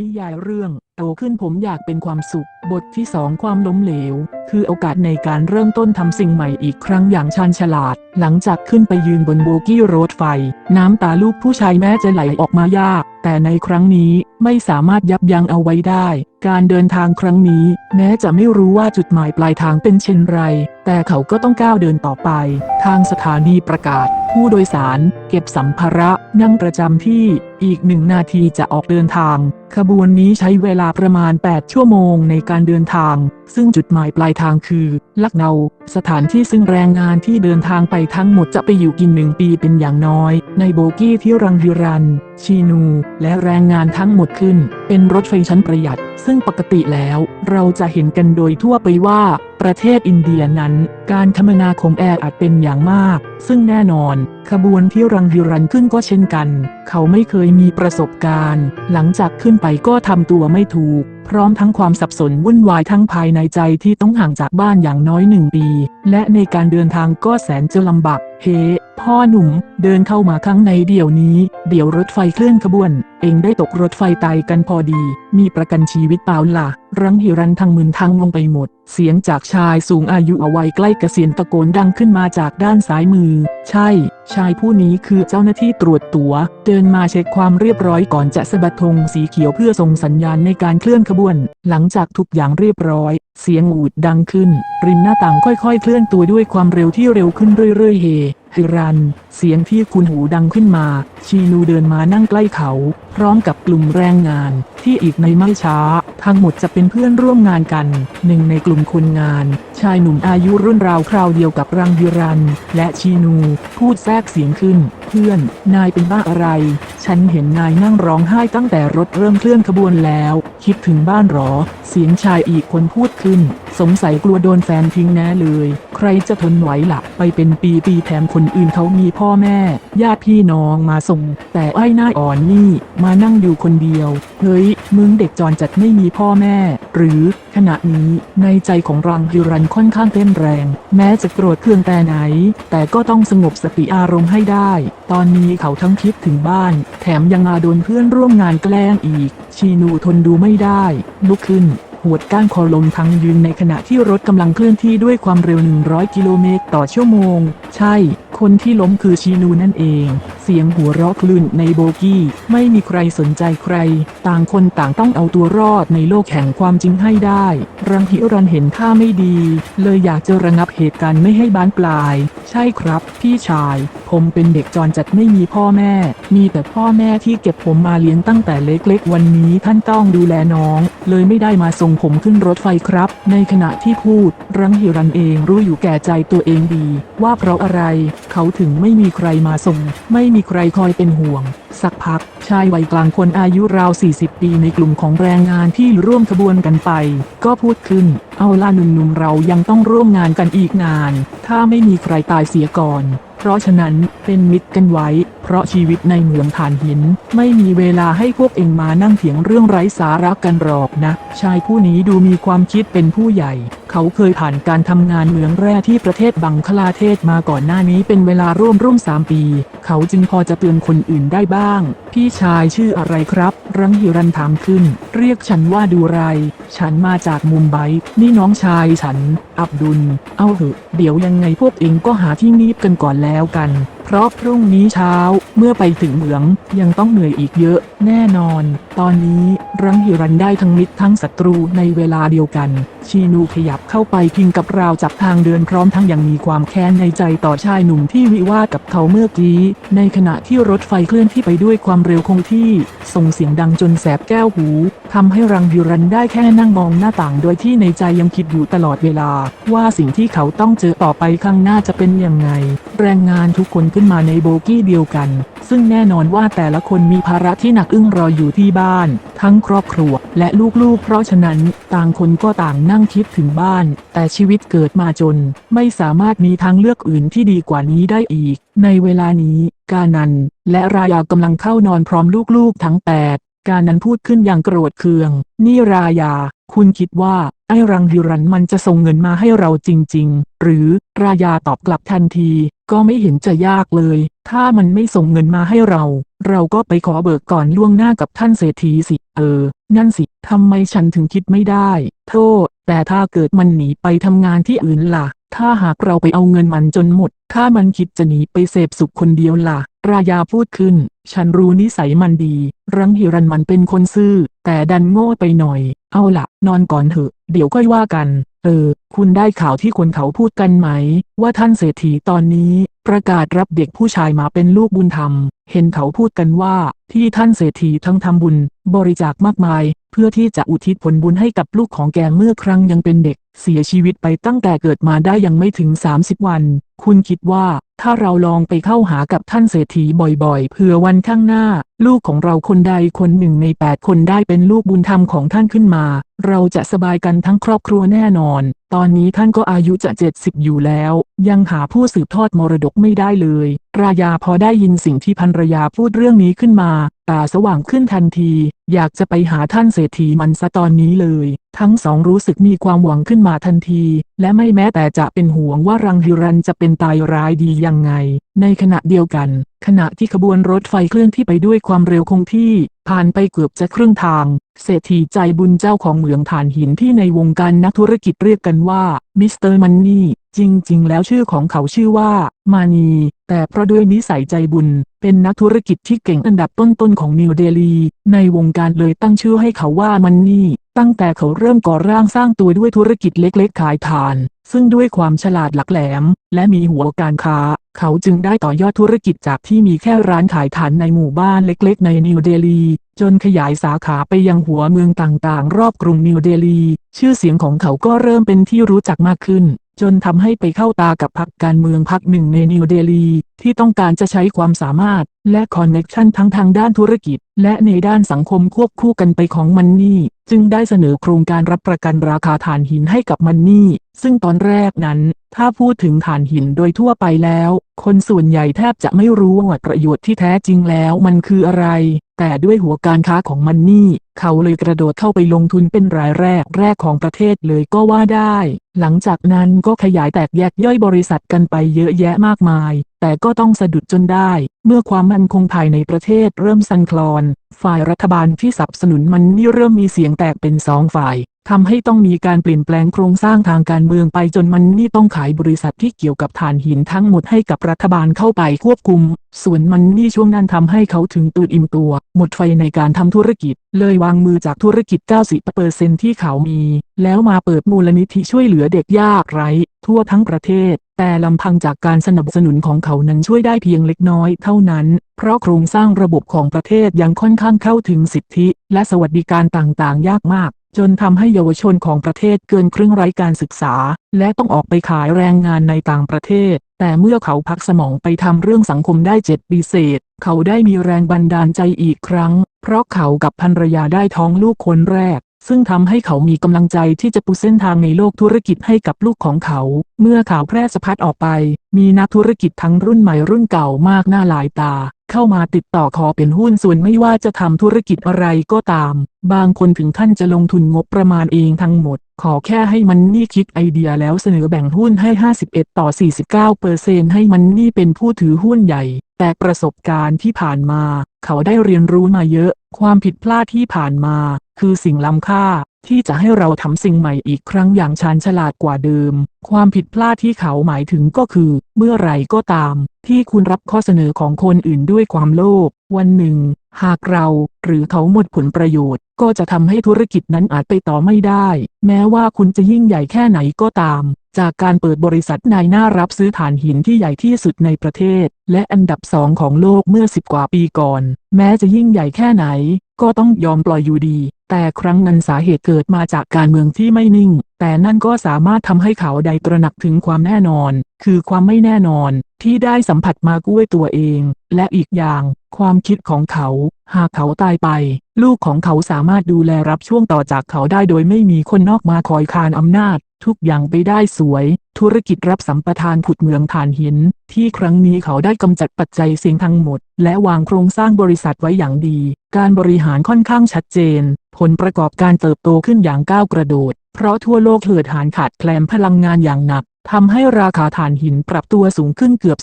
นิยายเรื่องโตขึ้นผมอยากเป็นความสุข บทที่สองความล้มเหลว คือโอกาสในการเริ่มต้นทำสิ่งใหม่อีกครั้งอย่างชาญฉลาด หลังจากขึ้นไปยืนบนโบกี้รถไฟ น้ำตาลูกผู้ชายแม้จะไหลออกมายาก แต่ในครั้งนี้ไม่สามารถยับยั้งเอาไว้ได้ การเดินทางครั้งนี้ แม้จะไม่รู้ว่าจุดหมายปลายทางเป็นเช่นไร แต่เขาก็ต้องก้าวเดินต่อไป ทางสถานีประกาศ ผู้โดยสาร เก็บสัมภาระ นั่งประจำที่ อีกหนึ่งนาทีจะออกเดินทาง ขบวนนี้ใช้เวลาประมาณ 8 ชั่วโมงในการเดินทาง ซึ่งจุดหมายปลายทางคือ ลักเนา สถานที่ซึ่งแรงงานที่เดินทางไปทั้งหมดจะไปอยู่กินหนึ่งปีเป็นอย่างน้อย ในโบกี้ที่รังฮิรัน ชีนู และแรงงานทั้งหมดขึ้น เป็นรถไฟชั้นประหยัด ซึ่งปกติแล้ว เราจะเห็นกันโดยทั่วไปว่า ประเทศอินเดียนั้น การคมนาคมแออัดเป็นอย่างมาก ซึ่งแน่นอน ขบวนที่รังฮิรันขึ้นก็เช่นกัน เขาไม่เคยมีประสบการณ์ หลังจากขึ้นไปก็ทำตัวไม่ถูก พร้อมทั้งความสับสนวุ่นวายทั้งภายในใจที่ต้องห่างจากบ้านอย่างน้อยหนึ่งปี และในการเดินทางก็แสนจะลำบากเฮ พ่อหนุ่ม เดินเข้ามาข้างในเดี๋ยวนี้ เดี๋ยวรถไฟเคลื่อนขบวน เองได้ตกรถไฟตายกันพอดี มีประกันชีวิตเปล่าล่ะ รังหิรันทั้งมึนทั้งงงไปหมด เสียงจากชายสูงอายุเอาไว้ใกล้เกษียณตะโกนดังขึ้นมาจากด้านซ้ายมือ ใช่ ชายผู้นี้คือเจ้าหน้าที่ตรวจตัว๋ว เดินมาเช็คความเรียบร้อยก่อนจะสะบัดธงสีเขียวเพื่อส่งสัญญาณในการเคลื่อนขบวน หลังจากทุกอย่างเรียบร้อย เสียงอูดดังขึ้น ริมหน้าต่างค่อยๆ เคลื่อนตัวด้วยความเร็วที่เร็วขึ้นเรื่อยๆเฮ ฮิรัน เสียงที่คุณหูดังขึ้นมา ชีนูเดินมานั่งใกล้เขา พร้อมกับกลุ่มแรงงาน ที่อีกในไม่ช้า ทั้งหมดจะเป็นเพื่อนร่วมงานกัน หนึ่งในกลุ่มคนงาน ชายหนุ่มอายุรุ่นราวคราวเดียวกับรังฮิรัน และชีนู พูดแทรกเสียงขึ้น เพื่อน นายเป็นบ้าอะไร ฉันเห็นนายนั่งร้องไห้ตั้งแต่รถเริ่มเคลื่อนขบวนแล้ว คิดถึงบ้านหรอ เสียงชายอีกคนพูดขึ้นสงสัยกลัวโดนแฟนทิ้งแน่เลย ใครจะทนไหวละ่ะ ไปเป็นปีปีแถมคนอื่นเขามีพ่อแม่ ญาติพี่น้องมาส่ง แต่ไอ้หน้าอ่อนนี่มานั่งอยู่คนเดียว เฮ้ย มึงเด็กจรจัดไม่มีพ่อแม่ หรือขณะนี้ในใจของรังฮิรันค่อนข้างเต้นแรง แม้จะโกรธเคืองแต่ไหน แต่ก็ต้องสงบสติอารมณ์ให้ได้ ตอนนี้เขาทั้งคิดถึงบ้าน แถมยังอาโดนเพื่อนร่วมงานแกล้งอีก ชีนูทนดูไม่ได้ ลุกขึ้น หวดก้านคอลมทั้งยืนในขณะที่รถกำลังเคลื่อนที่ด้วยความเร็ว 100 กิโลเมตรต่อชั่วโมง ใช่ คนที่ล้มคือชีนูนั่นเอง สียงหัวเราะคลื่นในโบกี้ ไม่มีใครสนใจใคร ต่างคนต่างต้องเอาตัวรอดในโลกแห่งความจริงให้ได้ รังหิรันเห็นท่าไม่ดี เลยอยากจะระงับเหตุการณ์ไม่ให้บานปลาย ใช่ครับ พี่ชาย ผมเป็นเด็กจรจัดไม่มีพ่อแม่ มีแต่พ่อแม่ที่เก็บผมมาเลี้ยงตั้งแต่เล็กๆ วันนี้ท่านต้องดูแลน้อง เลยไม่ได้มาส่งผมขึ้นรถไฟครับ ในขณะที่พูด รังหิรันเองรู้อยู่แก่ใจตัวเองดี ว่าเพราะอะไร เขาถึงไม่มีใครมาส่ง ไม่มีีใครคอยเป็นห่วง สักพัก ชายวัยกลางคนอายุราว 40 ปีในกลุ่มของแรงงานที่ร่วมขบวนกันไป ก็พูดขึ้น เอาล่ะหนุ่มๆเรายังต้องร่วมงานกันอีกนาน ถ้าไม่มีใครตายเสียก่อน เพราะฉะนั้นเป็นมิตรกันไว้ เพราะชีวิตในเมืองฐานหิน ไม่มีเวลาให้พวกเองมานั่งเถียงเรื่องไร้สาระกันหรอกนะ ชายผู้นี้ดูมีความคิดเป็นผู้ใหญ่เขาเคยผ่านการทำงานเหมืองแร่ที่ประเทศบังคลาเทศมาก่อนหน้านี้เป็นเวลาร่วมร่วมสามปี เขาจึงพอจะเตือนคนอื่นได้บ้าง พี่ชายชื่ออะไรครับ รังหิรันถามขึ้น เรียกฉันว่าดูไร ฉันมาจากมุมไบ นี่น้องชายฉัน อับดุล เอาเถอะ เดี๋ยวยังไงพวกเองก็หาที่นีบกันก่อนแล้วกัน เพราะพรุ่งนี้เช้าเมื่อไปถึงเหมืองยังต้องเหนื่อยอีกเยอะแน่นอน ตอนนี้รังหิรันได้ทั้งมิตรทั้งศัตรูในเวลาเดียวกัน ชีนูขยับเข้าไปพิงกับราวจับทางเดินพร้อมทั้งยังมีความแค้นในใจต่อชายหนุ่มที่วิวาทกับเขาเมื่อกี้ ในขณะที่รถไฟเคลื่อนที่ไปด้วยความเร็วคงที่ ส่งเสียงดังจนแสบแก้วหูทำให้รังฮิรันได้แค่นั่งมองหน้าต่าง โดยที่ในใจยังคิดอยู่ตลอดเวลา ว่าสิ่งที่เขาต้องเจอต่อไปข้างหน้าจะเป็นยังไง แรงงานทุกคนขึ้นมาในโบกี้เดียวกัน ซึ่งแน่นอนว่าแต่ละคนมีภาระที่หนักอึ้งรออยู่ที่บ้าน ทั้งครอบครัวและลูกๆ เพราะฉะนั้นต่างคนก็ต่างนั่งคิดถึงบ้าน แต่ชีวิตเกิดมาจน ไม่สามารถมีทางเลือกอื่นที่ดีกว่านี้ได้อีก ในเวลานี้กานัน และรายากำลังเข้านอนพร้อมลูกๆทั้งแปดการนั้นพูดขึ้นอย่างโกรธเคือง นี่รายา คุณคิดว่า ไอ้รังฮิรันมันจะส่งเงินมาให้เราจริง ๆ หรือรายาตอบกลับทันที ก็ไม่เห็นจะยากเลย ถ้ามันไม่ส่งเงินมาให้เรา เราก็ไปขอเบิกก่อนล่วงหน้ากับท่านเศรษฐีสิ เออ นั่นสิ ทำไมฉันถึงคิดไม่ได้ โทษ แต่ถ้าเกิดมันหนีไปทำงานที่อื่นล่ะ ถ้าหากเราไปเอาเงินมันจนหมด ถ้ามันคิดจะหนีไปเสพสุขคนเดียวล่ะ รายาพูดขึ้น ฉันรู้นิสัยมันดี รังหิรันมันเป็นคนซื่อ แต่ดันโง่ไปหน่อย เอาละนอนก่อนเถอะ เดี๋ยวค่อยว่ากัน เออ คุณได้ข่าวที่คนเขาพูดกันไหม ว่าท่านเศรษฐีตอนนี้ ประกาศรับเด็กผู้ชายมาเป็นลูกบุญธรรม เห็นเขาพูดกันว่า ที่ท่านเศรษฐีทั้งทำบุญ บริจาคมากมาย เพื่อที่จะอุทิศผลบุญให้กับลูกของแกเมื่อครั้งยังเป็นเด็ก เสียชีวิตไปตั้งแต่เกิดมาได้ยังไม่ถึง 30 วัน คุณคิดว่าถ้าเราลองไปเข้าหากับท่านเศรษฐีบ่อยๆเพื่อวันข้างหน้า ลูกของเราคนใดคนหนึ่งใน 8 คนได้เป็นลูกบุญธรรมของท่านขึ้นมา เราจะสบายกันทั้งครอบครัวแน่นอน ตอนนี้ท่านก็อายุจะ 70 อยู่แล้ว ยังหาผู้สืบทอดมรดกไม่ได้เลย รายาพอได้ยินสิ่งที่ภรรยาพูดเรื่องนี้ขึ้นมา ตาสว่างขึ้นทันที อยากจะไปหาท่านเศรษฐีมันซะตอนนี้เลย ทั้งสองรู้สึกมีความหวังขึ้นมาทันที และไม่แม้แต่จะเป็นห่วงว่ารังฮิรันจะเป็นตายร้ายดียังไง ในขณะเดียวกัน ขณะที่ขบวนรถไฟเคลื่อนที่ไปด้วยความเร็วคงที่ ผ่านไปเกือบจะครึ่งทาง เศรษฐีใจบุญเจ้าของเหมืองถ่านหินที่ในวงการนักธุรกิจเรียกกันว่ามิสเตอร์มันนี่จริง ๆ แล้วชื่อของเขาชื่อว่า มานี แต่เพราะด้วยนิสัยใจบุญ เป็นนักธุรกิจที่เก่งอันดับต้นๆของนิวเดลี ในวงการเลยตั้งชื่อให้เขาว่ามันนี่ ตั้งแต่เขาเริ่มก่อร่างสร้างตัวด้วยธุรกิจเล็กๆ ขายถ่าน ซึ่งด้วยความฉลาดหลักแหลม และมีหัวการค้า เขาจึงได้ต่อยอดธุรกิจจากที่มีแค่ร้านขายถ่านในหมู่บ้านเล็กๆ ในนิวเดลี จนขยายสาขาไปยังหัวเมืองต่างๆ รอบกรุงนิวเดลี ชื่อเสียงของเขาก็เริ่มเป็นที่รู้จักมากขึ้นจนทำให้ไปเข้าตากับพรรคการเมืองพรรคหนึ่งในนิวเดลี ที่ต้องการจะใช้ความสามารถ และคอนเน็ชันทั้งทางด้านธุรกิจ และในด้านสังคมควบคู่กันไปของมันนี่ จึงได้เสนอโครงการรับประกันราคาถ่านหินให้กับมันนี่ ซึ่งตอนแรกนั้น ถ้าพูดถึงถ่านหินโดยทั่วไปแล้ว คนส่วนใหญ่แทบจะไม่รู้ว่าประโยชน์ที่แท้จริงแล้วมันคืออะไร แต่ด้วยหัวการค้าของมันนี่ เขาเลยกระโดดเข้าไปลงทุนเป็นรายแรกแรกของประเทศเลยก็ว่าได้ หลังจากนั้นก็ขยายแตกแยกย่อยบริษัทกันไปเยอะแยะมากมาย แต่ก็ต้องสะดุดจนได้ เมื่อความมั่นคงภายในประเทศเริ่มสั่นคลอน ฝ่ายรัฐบาลที่สนับสนุนมันนี่เริ่มมีเสียงแตกเป็นสองฝ่าย ทำให้ต้องมีการเปลี่ยนแปลงโครงสร้างทางการเมืองไปจนมันนี่ต้องขายบริษัทที่เกี่ยวกับถ่านหินทั้งหมดให้กับรัฐบาลเข้าไปควบคุม ส่วนมันนี่ช่วงนั้นทำให้เขาถึงตื่นอิ่มตัว หมดไฟในการทำธุรกิจ เลยวางมือจากธุรกิจ 90%ที่เขามี แล้วมาเปิดมูลนิธิช่วยเหลือเด็กยากไร้ ทั่วทั้งประเทศ แต่ลำพังจากการสนับสนุนของเขานั้นช่วยได้เพียงเล็กน้อยเท่านั้น เพราะโครงสร้างระบบของประเทศยังค่อนข้างเข้าถึงสิทธิ และสวัสดิการต่างๆ ยากมาก จนทำให้เยาวชนของประเทศเกินครึ่งไร้การศึกษา และต้องออกไปขายแรงงานในต่างประเทศ แต่เมื่อเขาพักสมองไปทำเรื่องสังคมได้เจ็ดปีเศษ เขาได้มีแรงบันดาลใจอีกครั้ง เพราะเขากับภรรยาได้ท้องลูกคนแรก ซึ่งทำให้เขามีกำลังใจที่จะปูเส้นทางในโลกธุรกิจให้กับลูกของเขา เมื่อข่าวแพร่สะพัดออกไป มีนักธุรกิจทั้งรุ่นใหม่รุ่นเก่ามากหน้าหลายตา เข้ามาติดต่อขอเป็นหุ้นส่วนไม่ว่าจะทำธุรกิจอะไรก็ตาม บางคนถึงขั้นจะลงทุนงบประมาณเองทั้งหมด ขอแค่ให้มันนี่คิดไอเดียแล้วเสนอแบ่งหุ้นให้ 51 ต่อ 49เปอร์เซนให้มันนี่เป็นผู้ถือหุ้นใหญ่ แต่ประสบการณ์ที่ผ่านมา เขาได้เรียนรู้มาเยอะ ความผิดพลาดที่ผ่านมา คือสิ่งล้ำค่าที่จะให้เราทำสิ่งใหม่อีกครั้งอย่างชาญฉลาดกว่าเดิม ความผิดพลาดที่เขาหมายถึงก็คือ เมื่อไรก็ตาม ที่คุณรับข้อเสนอของคนอื่นด้วยความโลภ วันหนึ่ง หากเราหรือเขาหมดผลประโยชน์ ก็จะทำให้ธุรกิจนั้นอาจไปต่อไม่ได้ แม้ว่าคุณจะยิ่งใหญ่แค่ไหนก็ตามจากการเปิดบริษัทนายหน้ารับซื้อถ่านหินที่ใหญ่ที่สุดในประเทศ และอันดับสองของโลกเมื่อสิบกว่าปีก่อน แม้จะยิ่งใหญ่แค่ไหน ก็ต้องยอมปล่อยอยู่ดี แต่ครั้งนั้นสาเหตุเกิดมาจากการเมืองที่ไม่นิ่ง แต่นั่นก็สามารถทำให้เขาได้ตระหนักถึงความแน่นอน คือความไม่แน่นอนที่ได้สัมผัสมาด้วยตัวเอง และอีกอย่าง ความคิดของเขา หากเขาตายไป ลูกของเขาสามารถดูแลรับช่วงต่อจากเขาได้โดยไม่มีคนนอกมาคอยคานอำนาจ ทุกอย่างไปได้สวย ธุรกิจรับสัมปทานขุดเมืองถ่านหิน ที่ครั้งนี้เขาได้กำจัดปัจจัยเสี่ยงทั้งหมด และวางโครงสร้างบริษัทไว้อย่างดี การบริหารค่อนข้างชัดเจน ผลประกอบการเติบโตขึ้นอย่างก้าวกระโดด เพราะทั่วโลกเหือดหานขาดแคลนพลังงานอย่างหนัก ทำให้ราคาถ่านหินปรับตัวสูงขึ้นเกือบ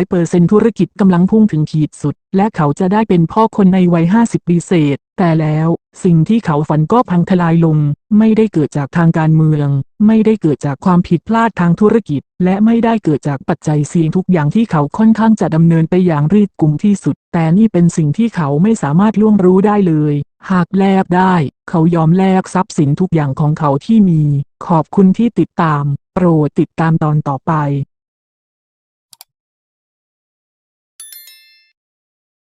300%ธุรกิจกำลังพุ่งถึงขีดสุด และเขาจะได้เป็นพ่อคนในวัย 50 ปีเศษ แต่แล้วสิ่งที่เขาฝันก็พังทลายลง ไม่ได้เกิดจากทางการเมือง ไม่ได้เกิดจากความผิดพลาดทางธุรกิจ และไม่ได้เกิดจากปัจจัยเสี่ยงทุกอย่างที่เขาค่อนข้างจะดำเนินไปอย่างรีดกุมที่สุด แต่นี่เป็นสิ่งที่เขาไม่สามารถล่วงรู้ได้เลย หากแลกได้ เขายอมแลกทรัพย์สินทุกอย่างของเขาที่มี ขอบคุณที่ติดตาม โปรดติดตามตอนต่อไป